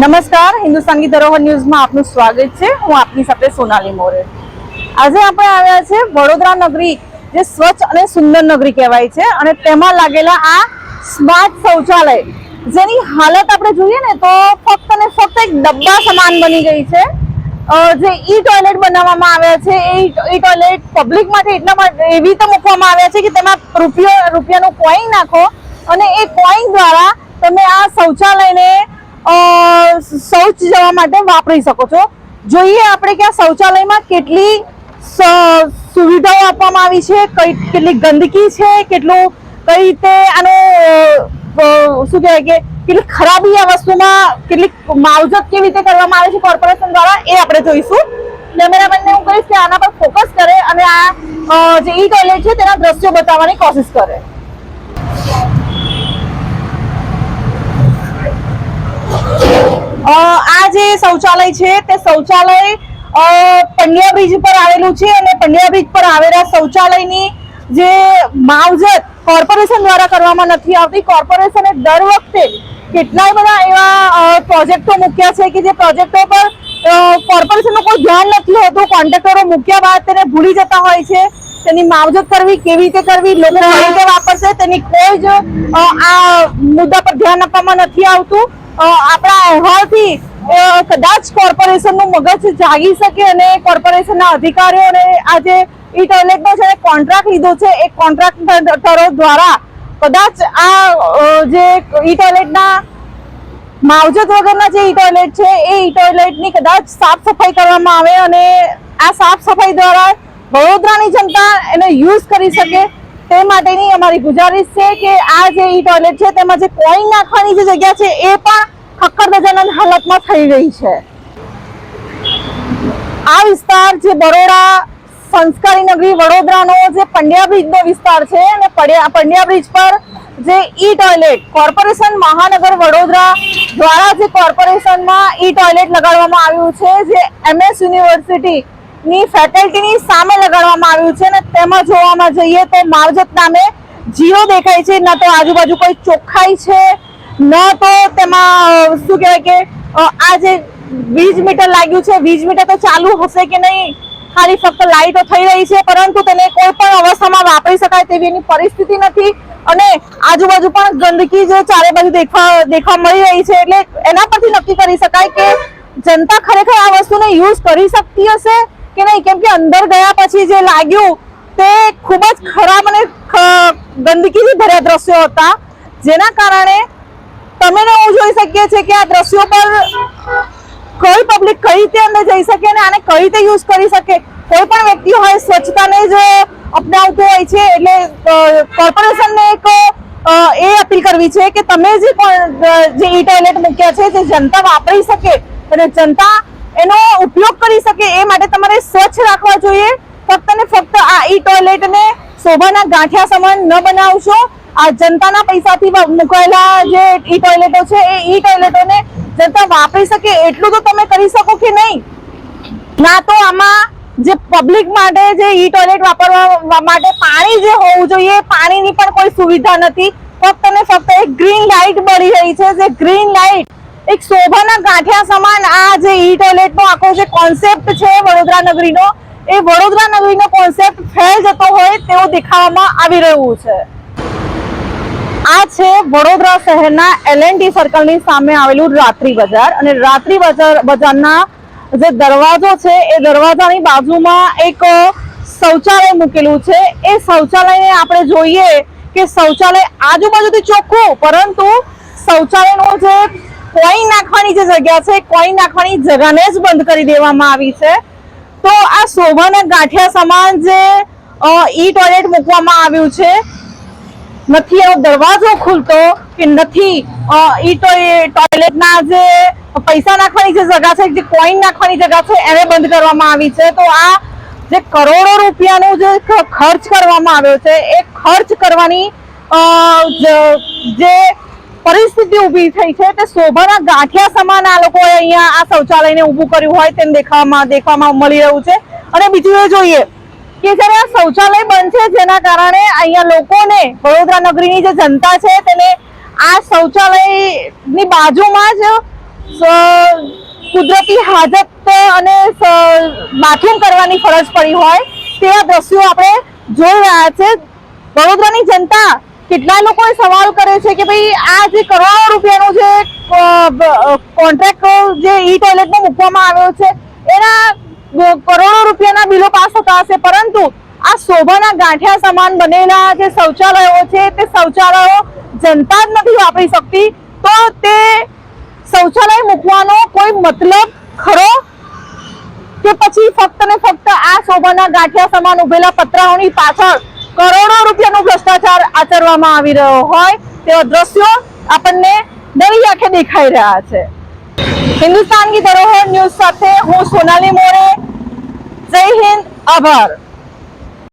નમસ્કાર, હિન્દુસ્તાની ધરોહર ન્યૂઝમાં આપનું સ્વાગત છે. હું આપની સાથે સોનાલી મોરે. આજે આપણે આવ્યા છે વડોદરા નગરી, જે સ્વચ્છ અને સુંદર નગરી કહેવાય છે, અને તેમાં લાગેલા આ સ્માર્ટ શૌચાલય, જેની હાલત આપણે જોઈએ ને તો ફક્ત ને ફક્ત એક ડબ્બા સમાન બની ગઈ છે. જે ઈ ટોયલેટ બનાવવામાં આવ્યા છે. એ ઈ ટોયલેટ પબ્લિક માટે એટલા માટે એવી રીતે મૂકવામાં આવ્યા છે કે તેમાં રૂપિયો, રૂપિયાનું કોઈન નાખો અને એ કોઈન દ્વારા તમે આ શૌચાલયને શૌચ જવા માટે વાપરી શકો છો. જોઈએ આપણે કે આ શૌચાલયમાં કેટલી સુવિધાઓ આપવામાં આવી છે, કઈ, કેટલી ગંદકી છે, કેટલું, કઈ રીતે આનો શું કહેવાય કે, કેટલી ખરાબી આ વસ્તુમાં, કેટલી માવજત કેવી રીતે કરવામાં આવે છે કોર્પોરેશન દ્વારા એ આપણે જોઈશું. કેમેરામેનને હું કહીશ કે આના પર ફોકસ કરે અને આ જે ઈ ટોયલેટ છે તેના દ્રશ્યો બતાવવાની કોશિશ કરે. આ જે શૌચાલય છે, તે શૌચાલય પંડ્યા બ્રિજ પર આવેલું છે અને પંડ્યા બ્રિજ પર આવેલા શૌચાલયની જે માવજત કોર્પોરેશન દ્વારા કરવામાં નથી આવતી. કોર્પોરેશને દર વખતે કેટલાય બધા એવા પ્રોજેક્ટો મૂક્યા છે કે જે પ્રોજેક્ટો પર કોર્પોરેશનનું કોઈ ધ્યાન નથી હોતું. કોન્ટ્રાક્ટરો મૂક્યા બાદ તેને ભૂલી જતા હોય છે. તેની માવજત કરવી, કેવી રીતે કરવી, લોકો કઈ વાપરશે, તેની કોઈ જ આ મુદ્દા પર ધ્યાન આપવામાં નથી આવતું. આપણા અહેવાલથી કદાચ કોર્પોરેશનનું મગજ જાગી શકે અને કોર્પોરેશનના અધિકારીઓને આ જે ઈ ટોયલેટનો છે કોન્ટ્રાક્ટ લીધો છે, એ કોન્ટ્રાક્ટરો દ્વારા કદાચ આ જે ઈ ટોયલેટના માવજત વગરના જે ઈ ટોયલેટ છે, એ ઈ ટોયલેટની કદાચ સાફ સફાઈ કરવામાં આવે અને આ સાફ સફાઈ દ્વારા વડોદરાની જનતા એને યુઝ કરી શકે. તે માટેની અમારી ગુજારિશ છે કે આ જે ઈ ટોયલેટ છે, તેમાં જે કોઈન નાખવાની જે જગ્યા છે, એ પણ ખક્કરદજાનંદ હાલતમાં થઈ રહી છે. આ વિસ્તાર જે બરોડા સંસ્કારી નગરી વડોદરાનો જે પંડ્યા બ્રિજનો વિસ્તાર છે અને પંડ્યા બ્રિજ પર જે ઈ ટોયલેટ કોર્પોરેશન મહાનગર વડોદરા દ્વારા જે કોર્પોરેશનમાં ઈ ટોયલેટ લગાડવામાં આવ્યું છે, જે એમએસ યુનિવર્સિટી ની ફેકલ્ટીની સામે લગાડવામાં આવ્યું છે અને તેમાં જોવામાં જઈએ તો માવજત નામે જીરો દેખાય છે. ન તો આજુબાજુ કોઈ ચોખ્ખાઈ છે, ન તો તેમાં શું કહેવાય કે આ જે વીજ મીટર લાગ્યું છે, વીજ મીટર તો ચાલુ હશે કે નહીં? ખાલી ફક્ત લાઈટો થઈ રહી છે, પરંતુ તેને કોઈ પણ અવસ્થામાં વાપરી શકાય તેવી એની પરિસ્થિતિ નથી. અને આજુબાજુ પણ ગંદકી જે ચારે બાજુ દેખવા દેખવા મળી રહી છે, એટલે એના પરથી નક્કી કરી શકાય કે જનતા ખરેખર આ વસ્તુને યુઝ કરી શકતી હશે. કે નહીં? કેમ કે અંદર ગયા પછી જે લાગ્યું તે ખૂબ જ ખરાબ અને ગંદકીથી ભર્યા દ્રશ્યો હતા. જેના કારણે તમે હું જોઈ શકીએ છીએ કે આ દ્રશ્યો પર કઈ પબ્લિક કઈ રીતે અંદર જઈ શકે અને આને કઈ રીતે યુઝ કરી શકે? કોઈ પણ વ્યક્તિ હોય, સ્વચ્છતાને જ અપનાવતું હોય છે, એટલે કોર્પોરેશનને એક એ અપીલ કરવી છે કે તમે જે પણ જે ઈ ટોયલેટ મૂક્યા છે, જે જનતા વાપરી શકે, અને જનતા એનો ઉપયોગ માટે તમારે સ્વચ્છ રાખવા જોઈએ. ફક્ત ને ફક્ત આ ઈ ટોયલેટને શોભાના ગાંઠિયા સમાન ન બનાવશો. આ જનતાના પૈસાથી મુકાયેલા જે ઈ ટોયલેટો છે, એ ઈ ટોયલેટોને જનતા વાપરી શકે એટલું તો તમે કરી શકો કે નહીં? ના તો આમાં જે પબ્લિક માટે જે ઈ ટોયલેટ વાપરવા માટે પાણી જે હોવું જોઈએ, પાણીની પણ કોઈ સુવિધા નથી. ફક્ત ને ફક્ત એક ગ્રીન લાઇટ બળી રહી છે, જે ગ્રીન લાઇટ એક શોભાના ગાંઠિયા સમાન આ જે ઈ ટોયલેટનો આખો જે કોન્સેપ્ટ છે વડોદરા નગરીનો, એ વડોદરા નગરીનો કોન્સેપ્ટ ફેલ જતો હોય તેવું દેખાવામાં આવી રહ્યું છે. આ છે વડોદરા શહેરના એલએનટી સર્કલની સામે આવેલું રાત્રિ બજાર અને રાત્રિ બજાર, બજારના જે દરવાજો છે એ દરવાજાની બાજુમાં એક શૌચાલય મૂકેલું છે. એ શૌચાલયને આપણે જોઈએ કે શૌચાલય આજુબાજુથી ચોખ્ખું, પરંતુ કોઈન નાખવાની જે જગ્યા છે કોઈન નાખવાની જગાને જ બંધ કરી દેવામાં આવી છે. તો આ શોભાના ગાંઠિયા સમાન જે ઈ ટોયલેટ મૂકવામાં આવ્યું છે. નથી એવો દરવાજો ખુલતો કે નથી ઈ ટોય- ટોયલેટના જે પૈસા નાખવાની જે જગા છે, જે કોઈન નાખવાની જગા છે, એને બંધ કરવામાં આવી છે. તો આ જે કરોડો રૂપિયાનો જે ખર્ચ કરવામાં આવ્યો છે, એ ખર્ચ કરવાની જે પરિસ્થિતિ ઊભી થઈ છે તે શોભાના ગાંઠિયા સમાન આ લોકોએ અહીંયા આ શૌચાલયને ઊભું કર્યું હોય તેમ દેખાવામાં દેખવામાં મળી રહ્યું છે. અને બીજું એ જોઈએ કે જ્યારે આ શૌચાલય છે જેના કારણે અહીંયા લોકોને વડોદરા નગરીની જે જનતા છે તેને આ શૌચાલયની બાજુમાં જ કુદરતી હાજત અને બાથરૂમ કરવાની ફરજ પડી હોય તેવા દ્રશ્યો આપણે જોઈ રહ્યા છે. વડોદરાની જનતા કેટલા લોકોએ સવાલ કરે છે કે ભાઈ, આ જે કરોડો રૂપિયાનો જે કોન્ટ્રાક્ટ જે ઈ ટોયલેટમાં મૂકવામાં આવ્યો છે, એના કરોડો રૂપિયાના બિલો પાસ થતા હશે. પરંતુ આ શોભાના ગાંઠિયા સમાન બનેલા જે શૌચાલયો છે, તે શૌચાલયો જનતા જ નથી વાપરી શકતી. તો તે શૌચાલય મૂકવાનો કોઈ મતલબ ખરો? કે પછી ફક્ત ને ફક્ત આ શોભાના ગાંઠિયા સમાન ઉભેલા પતરાઓની પાછળ કરોડો રૂપિયાનો ભ્રષ્ટાચાર આચરવામાં આવી રહ્યો હોય તેવા દ્રશ્યો આપણને નવી આંખે દેખાઈ રહ્યા છે. હિન્દુસ્તાન કી ધરોહર ન્યૂઝ સાથે હું સોનાલી મોરે. જય હિન્દ, આભાર.